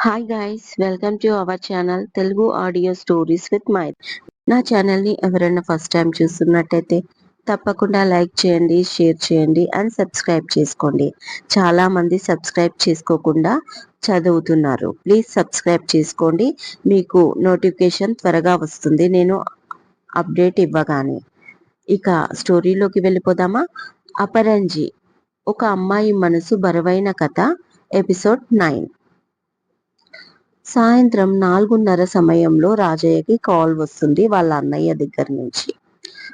Hi guys welcome to our channel Telugu audio stories with my నా ఛానల్ని ఎవరైనా first time చూస్తున్నట్టయితే తప్పకుండా లైక్ చేయండి షేర్ చేయండి అండ్ సబ్స్క్రైబ్ చేసుకోండి. చాలా మంది సబ్స్క్రైబ్ చేసుకోకుండా చదువుతున్నారు. ప్లీజ్ సబ్స్క్రైబ్ చేసుకోండి. మీకు నోటిఫికేషన్ త్వరగా వస్తుంది. నేను అప్డేట్ ఇవ్వగానే. ఇక స్టోరీలోకి వెళ్ళిపోదామా? అపరంజి ఒక అమ్మాయి మనసు బరువైన కథ ఎపిసోడ్ నైన్ సాయంత్రం నాలుగున్నర సమయంలో రాజయ్యకి కాల్ వస్తుంది వాళ్ళ అన్నయ్య దగ్గర నుంచి.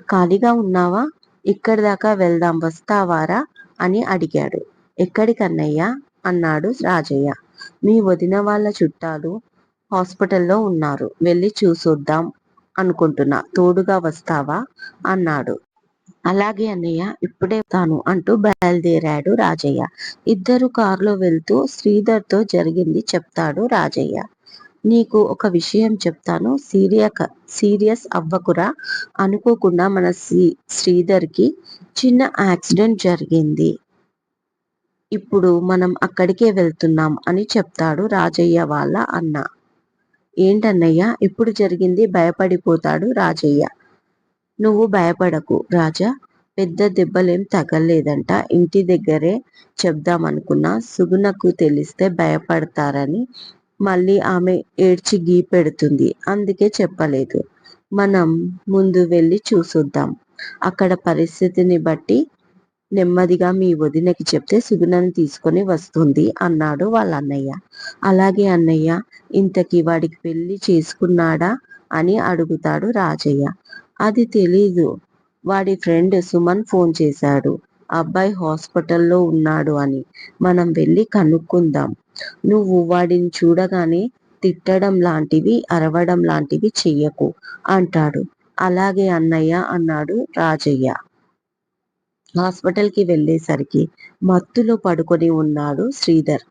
ఖాళీగా ఉన్నావా? ఇక్కడి దాకా వెళ్దాం వస్తావారా? అని అడిగాడు. ఎక్కడికన్నయ్యా అన్నాడు రాజయ్య. మీ వదిన వాళ్ళ చుట్టాలు హాస్పిటల్లో ఉన్నారు. వెళ్ళి చూసొద్దాం అనుకుంటున్నా. తోడుగా వస్తావా? అన్నాడు. అలాగే అన్నయ్య ఇప్పుడే తాను అంటూ బయలుదేరాడు రాజయ్య. ఇద్దరు కారులో వెళ్తూ శ్రీధర్తో జరిగింది చెప్తాడు రాజయ్య. నీకు ఒక విషయం చెప్తాను. సీరియక సీరియస్ అవ్వకురా. అనుకోకుండా మన శ్రీ శ్రీధర్కి చిన్న యాక్సిడెంట్ జరిగింది. ఇప్పుడు మనం అక్కడికే వెళ్తున్నాం అని చెప్తాడు రాజయ్య వాళ్ళ అన్న. ఏంటన్నయ్య ఇప్పుడు జరిగింది భయపడిపోతాడు రాజయ్య. నువ్వు భయపడకు రాజా. పెద్ద దెబ్బలేం తగలేదంట. ఇంటి దగ్గరే చెప్దామనుకున్నా సుగుణకు తెలిస్తే భయపడతారని మళ్ళీ ఆమె ఏడ్చి గీ పెడుతుంది. అందుకే చెప్పలేదు. మనం ముందు వెళ్ళి చూసొద్దాం. అక్కడ పరిస్థితిని బట్టి నెమ్మదిగా మీ వదినకి చెప్తే సుగుణని తీసుకొని వస్తుంది అన్నాడు వాళ్ళ అన్నయ్య అలాగే అన్నయ్య ఇంతకీ వాడికి పెళ్ళి చేసుకున్నాడా అని అడుగుతాడు రాజయ్య. అది తెలీదు. వాడి ఫ్రెండ్ సుమన్ ఫోన్ చేశాడు. అబ్బాయి హాస్పిటల్లో ఉన్నాడు అని. మనం వెళ్ళి కనుక్కుందాం. నువ్వు వాడిని చూడగానే తిట్టడం లాంటివి అరవడం లాంటివి చెయ్యకు అంటాడు. అలాగే అన్నయ్య అన్నాడు రాజయ్య. హాస్పిటల్కి వెళ్ళేసరికి మత్తులో పడుకొని ఉన్నాడు శ్రీధర్.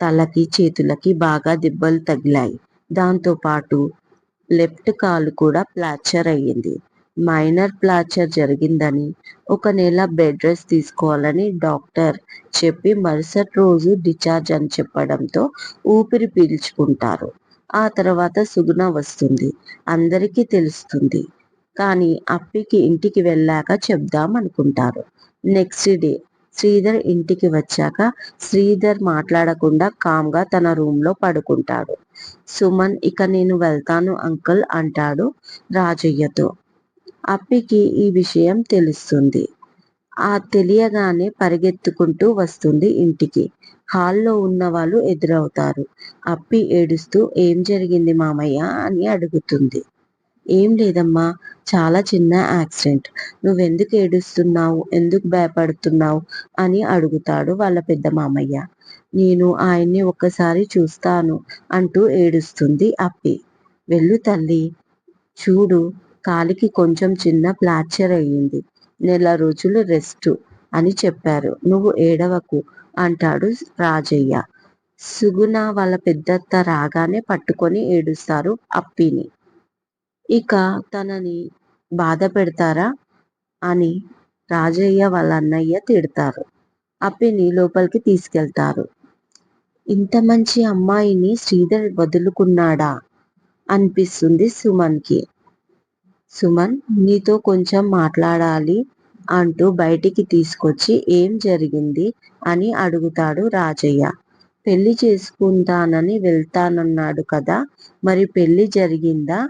తలకి చేతులకి బాగా దెబ్బలు తగిలాయి. దాంతో పాటు లెఫ్ట్ కాలు కూడా ప్లాచర్ అయ్యింది. మైనర్ ప్లాచర్ జరిగిందని ఒక నెల బెడ్ రెస్ట్ తీసుకోవాలని డాక్టర్ చెప్పి మరుసటి రోజు డిశ్చార్జ్ అని చెప్పడంతో ఊపిరి పీల్చుకుంటారు. ఆ తర్వాత సుగుణ వస్తుంది. అందరికీ తెలుస్తుంది. కానీ అప్పికి ఇంటికి వెళ్ళాక చెప్దాం అనుకుంటారు. నెక్స్ట్ డే శ్రీధర్ ఇంటికి వచ్చాక శ్రీధర్ మాట్లాడకుండా కామ్గా తన రూమ్లో పడుకుంటాడు. సుమన్ ఇక నేను వెళ్తాను అంకుల్ అంటాడు రాజయ్యతో. అప్పికి ఈ విషయం తెలుస్తుంది. ఆ తెలియగానే పరిగెత్తుకుంటూ వస్తుంది ఇంటికి. హాల్లో ఉన్న వాళ్ళు ఎదురవుతారు. అప్పి ఏడుస్తూ ఏం జరిగింది మామయ్య? అని అడుగుతుంది. ఏం లేదమ్మా చాలా చిన్న యాక్సిడెంట్. నువ్వెందుకు ఏడుస్తున్నావు? ఎందుకు భయపడుతున్నావు? అని అడుగుతాడు వాళ్ళ పెద్ద మామయ్య. నేను ఆయన్ని ఒక్కసారి చూస్తాను అంటూ ఏడుస్తుంది అప్పి. వెళ్ళు తల్లి చూడు కాలికి కొంచెం చిన్న ప్లాచర్ అయ్యింది. నెల రోజులు రెస్ట్ అని చెప్పారు. నువ్వు ఏడవకు అంటాడు రాజయ్య. సుగుణ వాళ్ళ పెద్దత్త రాగానే పట్టుకొని ఏడుస్తారు అప్పిని. ఇక తనని బాధ పెడతారా? అని రాజయ్య వాళ్ళ అన్నయ్య తిడతారు. అప్పిని లోపలికి తీసుకెళ్తారు. ఇంత మంచి అమ్మాయిని శ్రీధర్ వదులుకున్నాడా? అనిపిస్తుంది సుమన్కి. సుమన్ నీతో కొంచెం మాట్లాడాలి అంటూ బయటికి తీసుకొచ్చి ఏం జరిగింది అని అడుగుతాడు రాజయ్య. పెళ్ళి చేసుకుంటానని వెళ్తానన్నాడు కదా మరి పెళ్ళి జరిగిందా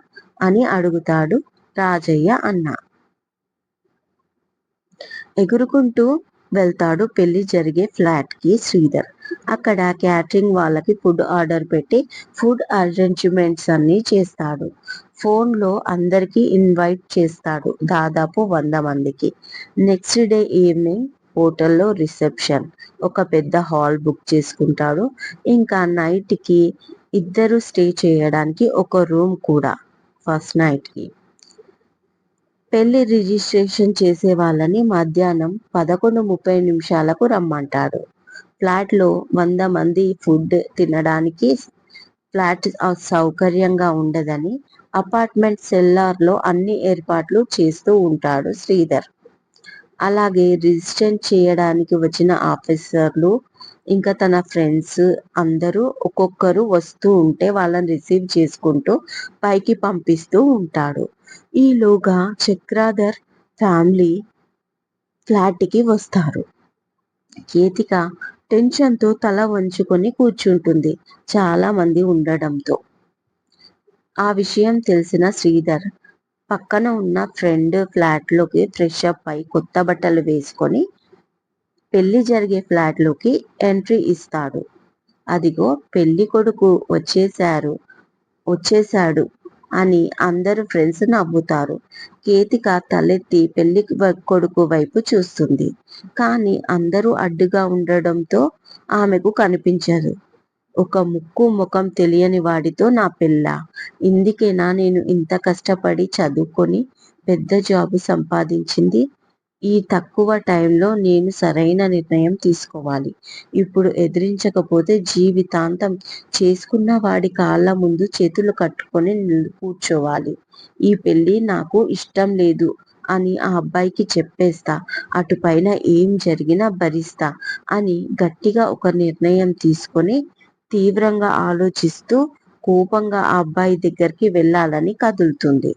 అని అడుగుతాడు రాజయ్య అన్న. ఎగురుకుంటూ వెళ్తాడు పెళ్ళి జరిగే ఫ్లాట్కి శ్రీధర్. అక్కడ క్యాటరింగ్ వాళ్ళకి ఫుడ్ ఆర్డర్ పెట్టి ఫుడ్ అరేంజ్మెంట్స్ అన్ని చేస్తాడు. ఫోన్లో అందరికి ఇన్వైట్ చేస్తాడు దాదాపు వంద మందికి. నెక్స్ట్ డే ఈవినింగ్ హోటల్లో రిసెప్షన్. ఒక పెద్ద హాల్ బుక్ చేసుకుంటాడు. ఇంకా నైట్కి ఇద్దరు స్టే చేయడానికి ఒక రూమ్ కూడా ఫస్ట్ నైట్కి పెళ్ళి రిజిస్ట్రేషన్ చేసే వాళ్ళని మధ్యాహ్నం పదకొండు ముప్పై నిమిషాలకు రమ్మంటాడు. ఫ్లాట్లో వంద మంది ఫుడ్ తినడానికి ఫ్లాట్ సౌకర్యంగా ఉండదని అపార్ట్మెంట్ సెల్లార్లో అన్ని ఏర్పాట్లు చేస్తూ ఉంటాడు శ్రీధర్. అలాగే రిజిస్టర్ చేయడానికి వచ్చిన ఆఫీసర్లు ఇంకా తన ఫ్రెండ్స్ అందరూ ఒక్కొక్కరు వస్తూ ఉంటే వాళ్ళని రిసీవ్ చేసుకుంటూ పైకి పంపిస్తూ ఉంటాడు. ఈలోగా చక్రాధర్ ఫ్యామిలీ ఫ్లాట్కి వస్తారు. కేతిక టెన్షన్తో తల వంచుకొని కూర్చుంటుంది. చాలా మంది ఉండడంతో. ఆ విషయం తెలిసిన శ్రీధర్ పక్కన ఉన్న ఫ్రెండ్ ఫ్లాట్లోకి ఫ్రెష్ అప్ అయి కొత్త బట్టలు వేసుకొని పెళ్ళి జరిగే ఫ్లాట్లోకి ఎంట్రీ ఇస్తాడు. అదిగో పెళ్ళి కొడుకు వచ్చేశారు వచ్చేశాడు. అని అందరు ఫ్రెండ్స్ నవ్వుతారు. కేతిక తలెత్తి పెళ్ళి కొడుకు వైపు చూస్తుంది. కానీ అందరూ అడ్డుగా ఉండడంతో ఆమెకు కనిపించదు. ఒక ముక్కు ముఖం తెలియని వాడితో నా పిల్ల ఇందుకేనా నేను ఇంత కష్టపడి చదువుకొని పెద్ద జాబు సంపాదించింది? ఈ తక్కువ టైంలో నేను సరైన నిర్ణయం తీసుకోవాలి. ఇప్పుడు ఎదిరించకపోతే జీవితాంతం చేసుకున్న వాడి కాళ్ళ ముందు చేతులు కట్టుకొని కూర్చోవాలి. ఈ పెళ్ళి నాకు ఇష్టం లేదు అని ఆ అబ్బాయికి చెప్పేస్తా. అటుపైన ఏం జరిగినా భరిస్తా అని గట్టిగా ఒక నిర్ణయం తీసుకొని తీవ్రంగా ఆలోచిస్తూ కోపంగా ఆ అబ్బాయి దగ్గరికి వెళ్ళాలని కదులుతుంది.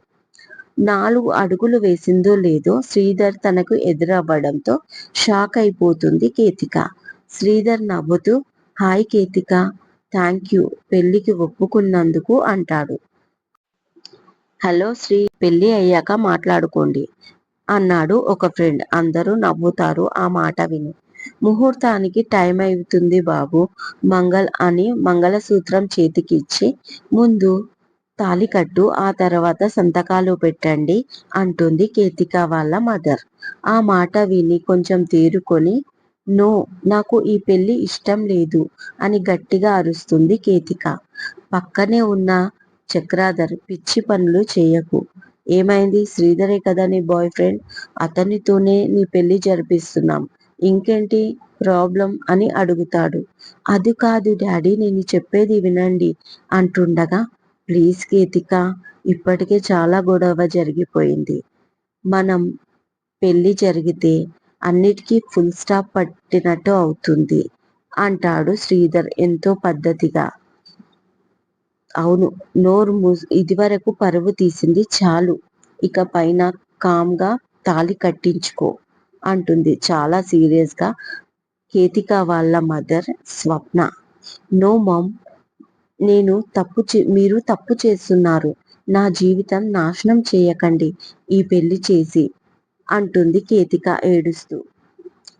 నాలుగు అడుగులు వేసిందో లేదో శ్రీధర్ తనకు ఎదురవ్వడంతో షాక్ అయిపోతుంది కేతిక. శ్రీధర్ నవ్వుతూ హాయ్ కేతిక థ్యాంక్ యూ పెళ్ళికి ఒప్పుకున్నందుకు అంటాడు. హలో శ్రీ పెళ్ళి అయ్యాక మాట్లాడుకోండి అన్నాడు ఒక ఫ్రెండ్. అందరూ నవ్వుతారు ఆ మాట విని. ముహూర్తానికి టైం అవుతుంది బాబు మంగళ్ అని మంగళసూత్రం చేతికిచ్చి ముందు ముందు తాలికట్టు ఆ తర్వాత సంతకాలు పెట్టండి అంటుంది కేతిక వాళ్ళ మదర్. ఆ మాట విని కొంచెం తేరుకొని నో నాకు ఈ పెళ్ళి ఇష్టం లేదు అని గట్టిగా అరుస్తుంది కేతిక. పక్కనే ఉన్న చక్రాధర్ పిచ్చి పనులు చేయకు. ఏమైంది? శ్రీధరే కదా నీ బాయ్ ఫ్రెండ్. అతనితోనే నీ పెళ్ళి జరిపిస్తున్నాం. ఇంకేంటి ప్రాబ్లం? అని అడుగుతాడు. అది కాదు డాడీ నేను చెప్పేది వినండి అంటుండగా ప్లీజ్ కేతిక ఇప్పటికే చాలా గొడవ జరిగిపోయింది. మనం పెళ్ళి జరిగితే అన్నిటికీ ఫుల్ స్టాప్ పట్టినట్టు అవుతుంది అంటాడు శ్రీధర్ ఎంతో పద్ధతిగా. అవును నోరు ఇది వరకు పరువు తీసింది చాలు ఇక పైన కామ్గా తాలి కట్టించుకో అంటుంది చాలా సీరియస్గా కేతిక వాళ్ళ మదర్ స్వప్న. నో మమ్ నేను తప్పు మీరు తప్పు చేస్తున్నారు. నా జీవితం నాశనం చేయకండి. ఈ పెళ్ళి చేసి అంటుంది కేతిక ఏడుస్తూ.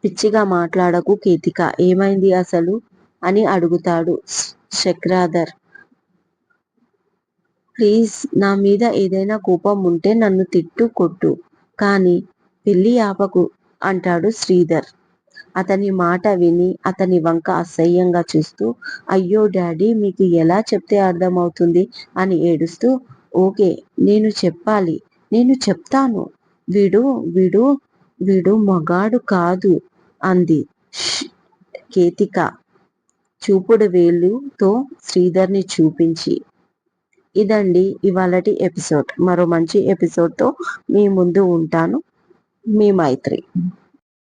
పిచ్చిగా మాట్లాడకు కేతిక. ఏమైంది అసలు? అని అడుగుతాడు శక్రాధర్. ప్లీజ్ నా మీద ఏదైనా కోపం ఉంటే నన్ను తిట్టు కొట్టు. కానీ పెళ్ళి ఆపకు అంటాడు శ్రీధర్. అతని మాట విని అతని వంక అసహ్యంగా చూస్తూ అయ్యో డాడీ మీకు ఎలా చెప్తే అర్థమవుతుంది? అని ఏడుస్తూ ఓకే నేను చెప్పాలి నేను చెప్తాను. వీడు వీడు వీడు మగాడు కాదు అంది. కేతిక చూపుడు వేలుతో శ్రీధర్ని చూపించి. ఇదండి ఇవాళటి ఎపిసోడ్. మరో మంచి ఎపిసోడ్తో మీ ముందు ఉంటాను. మీ మైత్రి.